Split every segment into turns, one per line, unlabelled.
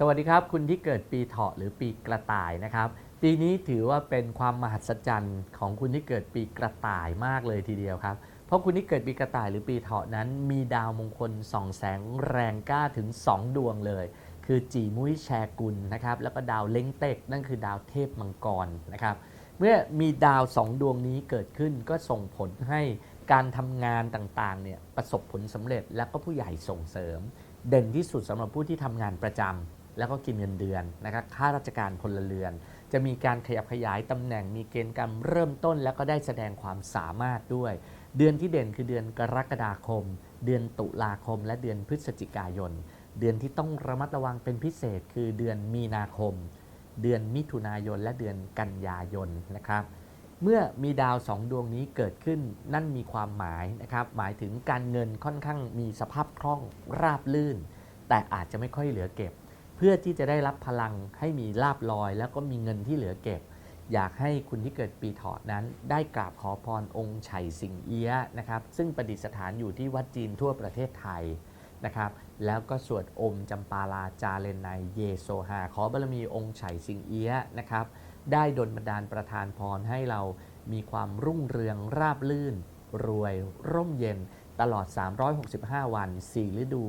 สวัสดีครับ คุณที่เกิดปีเถาะหรือปีกระต่ายนะครับ ปีนี้ถือว่าเป็นความมหัศจรรย์ของคุณที่เกิดปีกระต่ายมากเลยทีเดียวครับ เพราะคุณที่เกิดปีกระต่ายหรือปีเถาะนั้น มีดาวมงคลส่องแสงแรงกล้าถึง 2 ดวงเลย คือจีมุ้ยแชกุลนะครับแล้วก็ดาวเล้งเต็กนั่นคือดาวเทพมังกรนะครับเมื่อมีดาวสองดวงนี้เกิดขึ้นก็ส่งผลให้การทำงานต่างๆเนี่ยประสบผลสำเร็จแล้วก็ผู้ใหญ่ส่งเสริม เด่นที่สุดสำหรับผู้ที่ทำงานประจำ แล้วก็กินเงินเดือนนะครับข้าราชการพลเรือน จะมีการขยับขยายตำแหน่งมีเกณฑ์การเริ่มต้น แล้วก็ได้แสดงความสามารถด้วย เดือนที่เด่นคือเดือนกรกฎาคม เดือนตุลาคม และเดือนพฤศจิกายน เดือนที่ต้องระมัดระวังเป็นพิเศษ คือเดือนมีนาคม เดือนมิถุนายน และเดือนกันยายนนะครับเมื่อมีดาวสองดวงนี้เกิดขึ้นนั่นมีความหมายนะครับหมายถึงการเงินค่อนข้างมีสภาพคล่องราบลื่น แต่อาจจะไม่ค่อยเหลือเก็บ เพื่อที่จะได้รับพลังให้มีลาบลอย แล้วก็มีเงินที่เหลือเก็บ อยากให้คุณที่เกิดปีเถาะนั้น ได้กราบขอพรองค์ไฉสิงเอี้ยะนะครับ ซึ่งประดิษฐานอยู่ที่วัดจีนทั่วประเทศไทยนะครับ แล้วก็สวดอมจำปาลาจาเลนไนเยโซฮาขอบารมีองค์ไฉสิงเอี้ยะนะครับ ได้ดลบันดาลประทานพรให้เรามีความรุ่งเรืองราบลื่น รวย ร่มเย็น ตลอด 365 วัน 4 ฤดู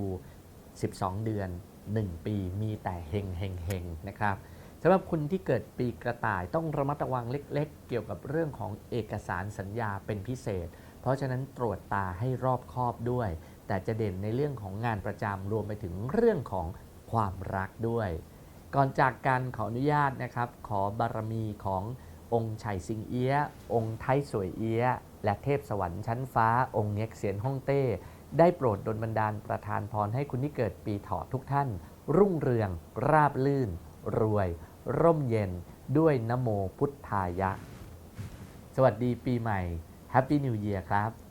12 เดือน 1 ปีมีแต่เฮงเฮงเฮงนะครับสำหรับคุณที่เกิดปีกระต่ายต้องระมัดระวังเล็ก ๆ เกี่ยวกับเรื่องของเอกสารสัญญาเป็นพิเศษ เพราะฉะนั้นตรวจตาให้รอบคอบด้วย แต่จะเด่นในเรื่องของงานประจำรวมไปถึงเรื่องของความรักด้วย ก่อนจากกันขออนุญาตนะครับ ขอบารมีขององค์ไฉสิงเอี้ย องค์ไทสวยเอี้ย และเทพสวรรค์ชั้นฟ้า องค์เง็กเซียนฮ่องเต้ ได้โปรดดลบันดาลประทานพรให้คุณที่เกิดปีเถาะทุกท่าน รุ่งเรือง ราบลื่น รวย ร่มเย็น ด้วยนโมพุทธายะ สวัสดีปีใหม่ Happy New Year ครับ